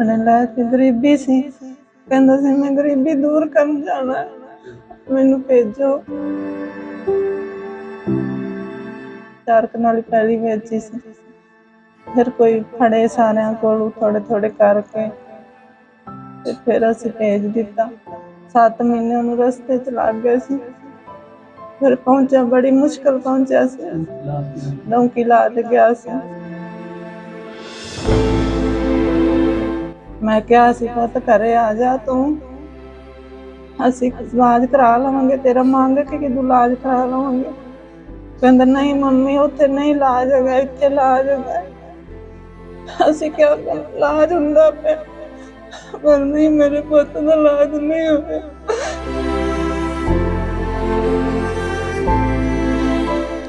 ਆਪਣੇ ਲੈ ਕੇ ਗਰੀਬੀ ਸੀ। ਕਹਿੰਦਾ ਸੀ, ਮੈਂ ਗਰੀਬੀ ਦੂਰ ਕਰਨ ਜਾਣਾ ਮੈਨੂੰ ਭੇਜੋ। ਚਾਰ ਕਨਾਲੀ ਪਹਿਲੀ ਵੇਚੀ ਸੀ। ਫਿਰ ਕੋਈ ਫੜੇ ਸਾਰਿਆਂ ਕੋਲ ਥੋੜੇ ਥੋੜੇ ਕਰਕੇ ਤੇ ਫਿਰ ਅਸੀਂ ਭੇਜ ਦਿੱਤਾ। 7 ਮਹੀਨੇ ਉਹਨੂੰ ਰਸਤੇ ਚ ਲੱਗ ਗਏ ਸੀ। ਫਿਰ ਪਹੁੰਚਿਆ, ਬੜੀ ਮੁਸ਼ਕਲ ਪਹੁੰਚਿਆ ਸੀ। ਡੌਂਕੀ ਲਾ ਤੇ ਗਿਆ ਸੀ। ਮੈਂ ਕਿਹਾ ਸੀ, ਪੁੱਤ ਘਰੇ ਆ ਜਾ ਤੂੰ। ਅਸੀਂ ਇਲਾਜ ਕਰਾ ਲਵਾਂਗੇ, ਤੇਰਾ ਮੰਗ ਕੇ, ਕਿ ਇਲਾਜ ਕਰਾ ਲਵਾਂਗੇ? ਕਹਿੰਦਾ, ਨਹੀਂ ਮੰਮੀ, ਉੱਥੇ ਨਹੀਂ ਇਲਾਜ ਹੈਗਾ, ਇੱਥੇ ਇਲਾਜ ਹੈਗਾ। ਅਸੀਂ ਕਿਹਾ ਇਲਾਜ ਹੁੰਦਾ ਪਿਆ। ਪਰ ਨਹੀਂ, ਮੇਰੇ ਪੁੱਤ ਦਾ ਇਲਾਜ ਨਹੀਂ ਹੋਇਆ।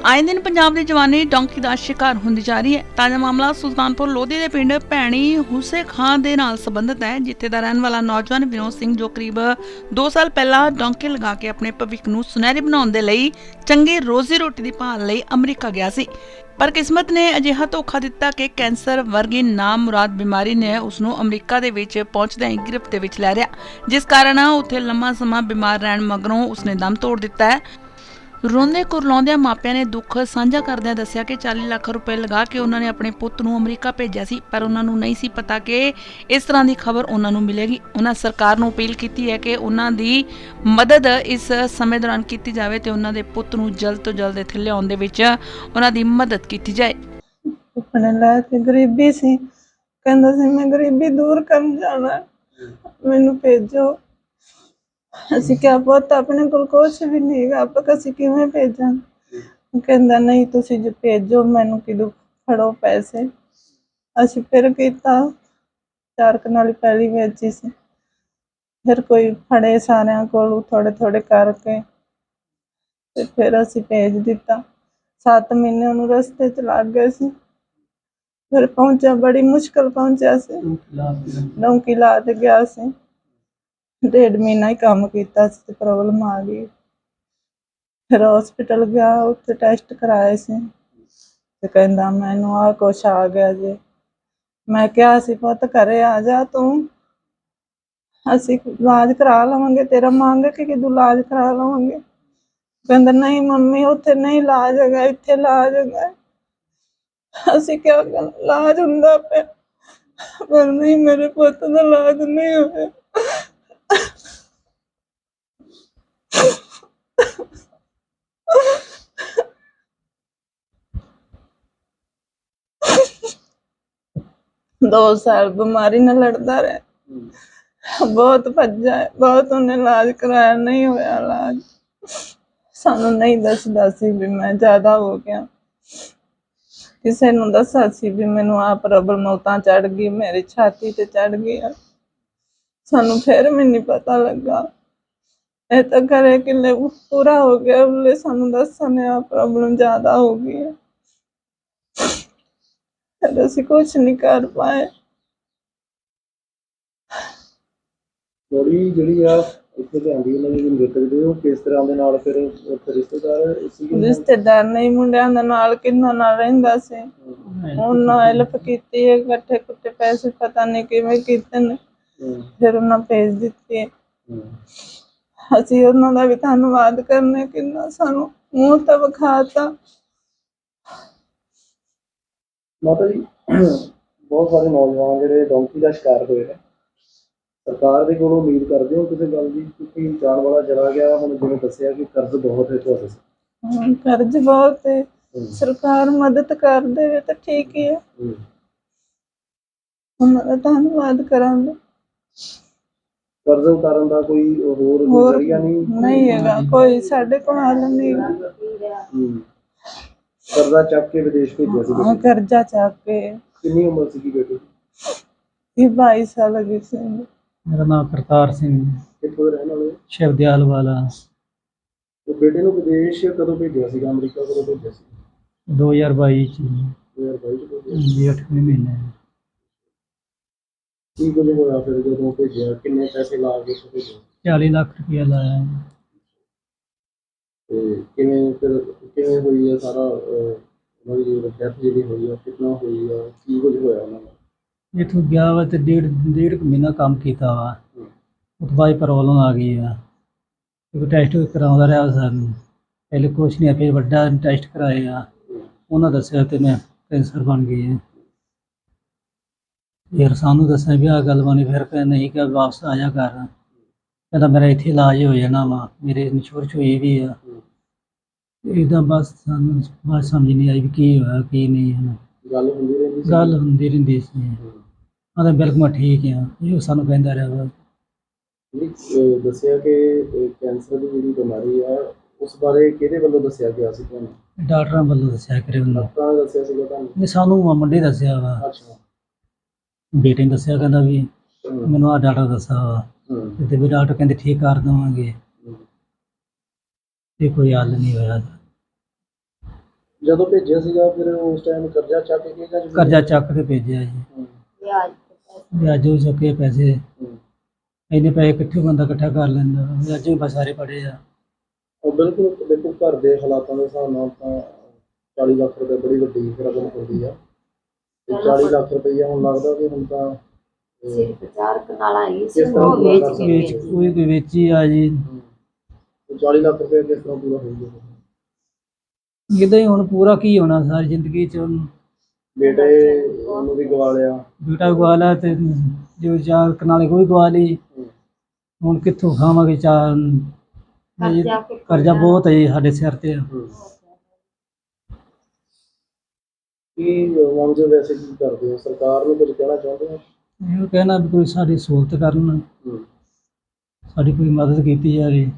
ਆਏ ਦਿਨ ਪੰਜਾਬ ਦੇ ਜਵਾਨੀ ਡੌਂਕੀ ਦਾ ਸ਼ਿਕਾਰ ਹੁੰਦੀ ਜਾ ਰਹੀ ਹੈ। ਤਾਜ਼ਾ ਮਾਮਲਾ ਸੁਲਤਾਨਪੁਰ ਲੋਧੀ ਦੇ ਪਿੰਡ ਭੈਣੀ ਹੁਸੇ ਖਾਂ ਦੇ ਨਾਲ ਸੰਬੰਧਿਤ ਹੈ, ਜਿੱਥੇ ਦਾ ਰਹਿਣ ਵਾਲਾ ਨੌਜਵਾਨ ਵਿਨੋਦ ਸਿੰਘ ਜੋ ਕਰੀਬ 2 ਸਾਲ ਪਹਿਲਾਂ ਡੌਂਕੀ ਲਗਾ ਕੇ ਆਪਣੇ ਭਵਿੱਖ ਨੂੰ ਸੁਨਹਿਰੀ ਬਣਾਉਣ ਦੇ ਲਈ ਚੰਗੀ ਰੋਜ਼ੀ ਰੋਟੀ ਦੀ ਭਾਲ ਲਈ ਅਮਰੀਕਾ ਗਿਆ ਸੀ। ਪਰ ਕਿਸਮਤ ਨੇ ਅਜਿਹਾ ਧੋਖਾ ਦਿੱਤਾ ਕਿ ਕੈਂਸਰ ਵਰਗੀ ਨਾਮੁਰਾਦ ਬਿਮਾਰੀ ਨੇ ਉਸ ਨੂੰ ਅਮਰੀਕਾ ਦੇ ਵਿੱਚ ਪਹੁੰਚਦਿਆਂ ਹੀ ਗ੍ਰਿਫਤ ਦੇ ਵਿੱਚ ਲੈ ਲਿਆ, ਜਿਸ ਕਾਰਨ ਉੱਥੇ ਲੰਮਾ ਸਮਾਂ ਬਿਮਾਰ ਰਹਿਣ ਮਗਰੋਂ ਉਸਨੇ ਦਮ ਤੋੜ ਦਿੱਤਾ ਹੈ। ਰੋਂਦੇ ਕੁਰਲਾਉਂਦਿਆਂ ਮਾਪਿਆਂ ਨੇ ਦੁੱਖ ਸਾਂਝਾ ਕਰਦਿਆਂ ਦੱਸਿਆ ਕਿ 40 ਲੱਖ ਰੁਪਏ ਲਗਾ ਕੇ ਉਹਨਾਂ ਨੇ ਆਪਣੇ ਪੁੱਤ ਨੂੰ ਅਮਰੀਕਾ ਭੇਜਿਆ ਸੀ, ਪਰ ਉਹਨਾਂ ਨੂੰ ਨਹੀਂ ਸੀ ਪਤਾ ਕਿ ਇਸ ਤਰ੍ਹਾਂ ਦੀ ਖਬਰ ਉਹਨਾਂ ਨੂੰ ਮਿਲੇਗੀ। ਉਹਨਾਂ ਸਰਕਾਰ ਨੂੰ ਅਪੀਲ ਕੀਤੀ ਹੈ ਕਿ ਉਹਨਾਂ ਦੀ ਮਦਦ ਇਸ ਸਮੇਂ ਦੌਰਾਨ ਕੀਤੀ ਜਾਵੇ ਤੇ ਉਹਨਾਂ ਦੇ ਪੁੱਤ ਨੂੰ ਜਲਦ ਤੋਂ ਜਲਦ ਇੱਥੇ ਲਿਆਉਣ ਦੇ ਵਿੱਚ ਉਹਨਾਂ ਦੀ ਮਦਦ ਕੀਤੀ ਜਾਏ। ਆਪਣੇ ਲੈ ਕੇ ਗਰੀਬੀ ਸੀ। ਕਹਿੰਦਾ ਸੀ, ਮੈਂ ਗਰੀਬੀ ਦੂਰ ਕਰਨ ਜਾਣਾ ਮੈਨੂੰ ਭੇਜੋ। ਅਸੀਂ ਕਿਹਾ ਪੁੱਤ ਆਪਣੇ ਕੋਲ ਕੁਛ ਵੀ ਨਹੀਂ ਹੈਗਾ ਆਪਾਂ ਅਸੀਂ ਕਿਵੇਂ ਭੇਜਾਂ? ਕਹਿੰਦਾ ਨਹੀਂ ਤੁਸੀਂ ਜੋ ਭੇਜੋ ਮੈਨੂੰ ਕਿਦੋਂ ਫੜੋ ਪੈਸੇ? ਅਸੀਂ ਫਿਰ ਕੀਤਾ ਚਾਰ ਕਨਾਲੀ ਪਹਿਲੀ ਵੇਚੀ ਸੀ। ਫਿਰ ਕੋਈ ਫੜੇ ਸਾਰਿਆਂ ਕੋਲੋਂ ਥੋੜੇ ਥੋੜੇ ਕਰਕੇ ਤੇ ਫਿਰ ਅਸੀਂ ਭੇਜ ਦਿੱਤਾ। 7 ਮਹੀਨੇ ਉਹਨੂੰ ਰਸਤੇ ਚ ਲੱਗ ਗਏ ਸੀ। ਫਿਰ ਪਹੁੰਚਿਆ ਬੜੀ ਮੁਸ਼ਕਲ ਪਹੁੰਚਿਆ ਸੀ। ਡੌਂਕੀ ਲਾ ਤੇ ਗਿਆ ਸੀ। ਡੇਢ ਮਹੀਨਾ ਹੀ ਕੰਮ ਕੀਤਾ ਸੀ ਤੇ ਪ੍ਰੋਬਲਮ ਆ ਗਈ। ਫਿਰ ਹਸਪੀਟਲ ਗਿਆ, ਉੱਥੇ ਟੈਸਟ ਕਰਾਏ ਸੀ। ਤੇ ਕਹਿੰਦਾ ਮੈਨੂੰ ਆ ਕੁਛ ਆ ਗਿਆ ਜੀ। ਮੈਂ ਕਿਹਾ ਸੀ ਪੁੱਤ ਘਰੇ ਆ ਜਾ ਤੂੰ। ਅਸੀਂ ਇਲਾਜ ਕਰਾ ਲਵਾਂਗੇ, ਤੇਰਾ ਮੰਗ ਕੇ ਕਿ ਤੂੰ ਇਲਾਜ ਕਰਾ ਲਵਾਂਗੇ? ਕਹਿੰਦਾ, ਨਹੀਂ ਮੰਮੀ, ਉੱਥੇ ਨਹੀਂ ਇਲਾਜ ਹੈਗਾ, ਇੱਥੇ ਇਲਾਜ ਹੈਗਾ। ਅਸੀਂ ਕਿਹਾ ਇਲਾਜ ਹੁੰਦਾ ਪਿਆ? ਪਰ ਨਹੀਂ, ਮੇਰੇ ਪੁੱਤ ਦਾ ਇਲਾਜ ਨਹੀਂ ਹੋਇਆ। ਦੋ ਸਾਲ ਬਿਮਾਰੀ ਨਾਲ ਲੜਦਾ ਰਿਹਾ। ਬਹੁਤ ਭੱਜਾ ਹੈ, ਬਹੁਤ ਉਹਨੇ ਇਲਾਜ ਕਰਾਇਆ ਨਹੀਂ ਹੋਇਆ ਇਲਾਜ। ਸਾਨੂੰ ਨਹੀਂ ਦੱਸਦਾ ਸੀ ਵੀ ਮੈਂ ਜ਼ਿਆਦਾ ਹੋ ਗਿਆ। ਕਿਸੇ ਨੂੰ ਦੱਸਿਆ ਸੀ ਵੀ ਮੈਨੂੰ ਆ ਪ੍ਰੋਬਲਮ ਉਤਾਂ ਚੜ ਗਈ ਮੇਰੀ ਛਾਤੀ ਤੇ ਚੜ ਗਈ ਆ। ਸਾਨੂੰ ਫਿਰ ਵੀ ਨਹੀਂ ਪਤਾ ਲੱਗਾ। ਇਹ ਤਾਂ ਕਰੇ ਕਿਲੇ ਪੂਰਾ ਹੋ ਗਿਆ ਉਹਲੇ ਸਾਨੂੰ ਦੱਸਣ ਆ ਪ੍ਰੋਬਲਮ ਜ਼ਿਆਦਾ ਹੋ ਗਈ ਹੈ ਫਿਰ ਅਸੀਂ ਕੁਝ ਨਹੀਂ ਕਰ ਪਾਏ ਬੋਡੀ ਜਿਹੜੀ ਆ ਇੱਥੇ ਲਿਆਂਦੀ ਉਹਨਾਂ ਦੀ ਮ੍ਰਿਤਕ ਦੇ ਉਹ ਕਿਸ ਤਰ੍ਹਾਂ ਦੇ ਨਾਲ ਫਿਰ ਉੱਥੇ ਰਿਸ਼ਤੇਦਾਰ ਸੀਗੇ ਰਿਸ਼ਤੇਦਾਰ ਨਹੀਂ ਮੁੰਡਿਆਂ ਦੇ ਨਾਲ ਕਿੰਨਾ ਨਾਲ ਰਹਿੰਦਾ ਸੀ? ਉਹਨਾਂ ਹੈਲਪ ਕੀਤੀ ਹੈ ਇਕੱਠੇ ਕੁੱਟੇ ਪੈਸੇ ਪਤਾ ਨਹੀਂ ਕਿਵੇਂ ਕੀਤੇ ਨੇ। ਫਿਰ ਉਹਨਾਂ ਭੇਜ ਦਿੱਤੇ। ਅਸੀਂ ਉਹਨਾਂ ਦਾ ਵੀ ਧੰਨਵਾਦ ਕਰਨੇ ਕਿੰਨਾ ਸਾਨੂੰ ਮੂੰਹ ਤਾਂ ਵਿਖਾਤਾ। ਮਾਤਾ ਜੀ ਬਹੁਤ ਸਾਰੇ ਨੌਜਵਾਨ ਜਿਹੜੇ ਡੌਂਕੀ ਦਾ ਸ਼ਿਕਾਰ ਹੋਏ ਨੇ। ਸਰਕਾਰ ਦੇ ਕੋਲੋਂ ਉਮੀਦ ਕਰਦੇ ਹੋ ਕਿਸੇ ਗੱਲ ਦੀ? ਕਿਉਂਕਿ ਜਾਣ ਵਾਲਾ ਚਲਾ ਗਿਆ ਹੁਣ ਜਿਵੇਂ ਦੱਸਿਆ ਕਿ ਕਰਜ਼ ਬਹੁਤ ਹੈ ਤੁਹਾਡੇ। ਹੁਣ ਕਰਜ਼ ਬਹੁਤ ਹੈ। ਸਰਕਾਰ ਮਦਦ ਕਰ ਦੇਵੇ ਤਾਂ ਠੀਕ ਹੀ ਹੈ। ਉਹਨਾਂ ਦਾ ਧੰਨਵਾਦ ਕਰਾਂਗੇ। ਕਰਜ਼ ਉਤਾਰਨ ਦਾ ਕੋਈ ਹੋਰ ਜ਼ਰੀਆ ਨਹੀਂ? ਨਹੀਂ ਹੈਗਾ ਕੋਈ ਸਾਡੇ ਕੋਲ ਹੱਲ ਨਹੀਂ। ਕਰਜ਼ਾ ਚੱਕ ਕੇ ਵਿਦੇਸ਼ ਭੇਜਿਆ ਸੀ ਹਾਂ ਕਰਜ਼ਾ ਚੱਕ ਕੇ। ਕਿੰਨੀ ਉਮਰ ਸੀ ਬੇਟੇ ਦੀ? ਇਹ 22 ਸਾਲ ਦੀ ਸੀ। ਮੇਰਾ ਨਾਮ ਕਰਤਾਰ ਸਿੰਘ ਕਿੱਥੋਂ ਦੇ ਰਹਿਣ ਵਾਲੇ ਹੋ? ਸ਼ਿਵਦਿਆਲ ਵਾਲਾ। ਤੇ ਬੇਟੇ ਨੂੰ ਵਿਦੇਸ਼ ਕਦੋਂ ਭੇਜਿਆ ਸੀਗਾ? ਅਮਰੀਕਾ ਕਦੋਂ ਭੇਜਿਆ ਸੀ? 2022 ਚ। 2022 ਚ ਭੇਜਿਆ ਜੀ 8ਵੇਂ ਮਹੀਨੇ। ਕੀ ਕੁਝ ਹੋਇਆ ਫਿਰ ਜਦੋਂ ਭੇਜਿਆ? ਕਿੰਨੇ ਪੈਸੇ ਲਾ ਕੇ ਭੇਜਿਆ? 40 ਲੱਖ ਰੁਪਇਆ ਲਾਇਆ। ਜੀ। ਤੇ ਕਿਵੇਂ ਫਿਰ ਕਿਵੇਂ ਹੋਈ ਆ ਸਾਰਾ ਉਹਨਾਂ ਦੀ ਜਿਹੜੀ ਡੈਥ ਜਿਹੜੀ ਹੋਈ ਆ ਕਿੰਨਾ ਹੋਈ ਆ ਕੀ ਕੁਝ ਹੋਇਆ ਉਹਨਾਂ ਨਾਲ ਇੱਥੋਂ ਗਿਆ ਵਾ ਤੇ ਡੇਢ ਡੇਢ ਕੁ ਮਹੀਨਾ ਕੰਮ ਕੀਤਾ ਵਾ। ਉਹ ਤੋਂ ਬਾਅਦ ਪ੍ਰੋਬਲਮ ਆ ਗਈ ਆ। ਇੱਕ ਟੈਸਟ ਕਰਾਉਂਦਾ ਰਿਹਾ ਸਾਨੂੰ। ਪਹਿਲੇ ਕੁਛ ਨਹੀਂ ਆ, ਫਿਰ ਵੱਡਾ ਟੈਸਟ ਕਰਾਏ ਆ। ਉਹਨਾਂ ਦੱਸਿਆ ਤੇ ਮੈਂ ਕੈਂਸਰ ਬਣ ਗਈ ਹੈ ਫਿਰ ਸਾਨੂੰ ਦੱਸਿਆ ਵੀ ਆ ਗੱਲ ਬਣੀ ਫਿਰ ਕਹਿੰਦਾ ਨਹੀਂ ਕਿ ਵਾਪਸ ਆ ਜਾ ਕਰ। ਕਹਿੰਦਾ ਮੇਰਾ ਇੱਥੇ ਇਲਾਜ ਹੋ ਜਾਣਾ ਵਾ। ਮੇਰੇ ਇੰਸ਼ੋਰੈਂਸ ਹੋਈ ਵੀ ਆ। ਇਹਦਾ ਬਸ ਸਾਨੂੰ ਬਾਤ ਸਮਝ ਨਹੀਂ ਆਈ ਵੀ ਕੀ ਹੋਇਆ ਕੀ ਨਹੀਂ ਹੈ ਗੱਲ ਹੁੰਦੀ ਰਹਿੰਦੀ ਸੀ। ਗੱਲ ਹੁੰਦੀ ਰਹਿੰਦੀ ਸੀ। ਬਿਲਕੁਲ ਮੈਂ ਠੀਕ ਆ ਇਹ ਸਾਨੂੰ ਕਹਿੰਦਾ ਰਿਹਾ ਵਾ। ਜਿਹੜੀ, ਅਹ, ਦੱਸਿਆ ਕਿ ਅਹ, ਕੈਂਸਰ ਦੀ ਜਿਹੜੀ ਬਿਮਾਰੀ ਆ ਉਸ ਬਾਰੇ ਕਿਹਦੇ ਵੱਲੋਂ ਦੱਸਿਆ ਗਿਆ ਸੀ ਤੁਹਾਨੂੰ? ਡਾਕਟਰਾਂ ਵੱਲੋਂ ਦੱਸਿਆ ਕਰੇ ਉਹਨਾਂ। ਡਾਕਟਰਾਂ ਨੇ ਦੱਸਿਆ ਸੀਗਾ ਤੁਹਾਨੂੰ? ਇਹ ਸਾਨੂੰ ਮੁੰਡੇ ਦੱਸਿਆ ਵਾ। ਅੱਛਾ। ਬੇਟੇ ਨੇ ਦੱਸਿਆ ਕਹਿੰਦਾ ਵੀ ਹਮ, ਮੈਨੂੰ ਆ ਡਾਕਟਰ ਦੱਸਿਆ ਵਾ। ਹਮ, ਤੇ ਵੀ ਡਾਕਟਰ ਕਹਿੰਦੇ ਠੀਕ ਕਰ ਦੇਵਾਂਗੇ। ਤੇ ਕੋਈ ਹੱਲ ਨਹੀਂ ਹੋਇਆ। ਜਦੋਂ ਭੇਜਿਆ ਸੀਗਾ ਫਿਰ ਉਸ ਟਾਈਮ ਕਰਜ਼ਾ ਚੱਕ ਕੇ ਜਾਂ ਕਰਜ਼ਾ ਚੱਕ ਕੇ ਭੇਜਿਆ ਜੀ। ਹਮ, ਵਿਆਜ ਹੋ ਚੱਕੇ ਪੈਸੇ। ਇੰਨੇ ਪੈਸੇ ਇਕੱਠੇ ਬੰਦਾ ਇਕੱਠਾ ਕਰ ਲੈਂਦਾ। ਵਿਆਜ ਵੀ ਬਸ ਸਾਰੇ ਪੜੇ ਆ। ਉਹ ਬਿਲਕੁਲ ਦੇਖੋ ਘਰ ਦੇ ਹਾਲਾਤਾਂ ਦੇ ਹਿਸਾਬ ਨਾਲ ਤਾਂ 40 ਲੱਖ ਰੁਪਏ ਬੜੀ ਵੱਡੀ ਰਕਮ ਹੁੰਦੀ ਆ। ਤੇ 40 ਲੱਖ ਰੁਪਏ ਹੁਣ ਲੱਗਦਾ ਕਿ ਹੁਣ ਤਾਂ ਅਹ, ਸਿਰਫ ਚਾਰ ਕਨਾਲਾਂ ਹੀ ਸੀ ਕਿਸ ਤਰ੍ਹਾਂ ਉਹ ਵੇਚ ਕੇ ਵੇਚ ਭੇਜ ਕੋਈ ਕੋਈ ਵੇਚੀ ਆ ਜੀ। 40 ਲੱਖ ਰੁਪਏ ਕਿਸ ਤਰ੍ਹਾਂ ਪੂਰਾ ਹੋਊਗਾ? ਇਦਾਂ ਹੀ ਹੁਣ ਪੂਰਾ ਕੀ ਹੋਣਾ ਸਾਰੀ ਜ਼ਿੰਦਗੀ ਚ? ਹੁਣ ਬੇਟੇ ਉਹਨੂੰ ਵੀ ਗਵਾ ਲਿਆ। ਬੇਟਾ ਗਵਾ ਲਿਆ ਤੇ ਜੋ ਚਾਰ ਕਨਾਲੇ ਕੋਈ ਗਵਾ ਲਈ। ਹੁਣ ਕਿੱਥੋਂ ਖਾਵਾਂਗੇ ਚਾਰ? ਇਹ ਕਰਜ਼ਾ ਬਹੁਤ ਹੈ ਜੀ ਸਾਡੇ ਸਿਰ ਤੇ। ਕੀ ਮੰਗਦੇ ਹੋ ਵੈਸੇ ਕੀ ਕਰਦੇ ਹੋ? ਸਰਕਾਰ ਨੂੰ ਕੁਝ ਕਹਿਣਾ ਚਾਹੁੰਦੇ ਹੋ? ਇਹ ਕਹਿਣਾ ਵੀ ਕੋਈ ਸਾਡੀ ਸਹੂਲਤ ਕਰਨ। ਹਮ, ਸਾਡੀ ਕੋਈ ਮਦਦ ਕੀਤੀ ਜਾਵੇ।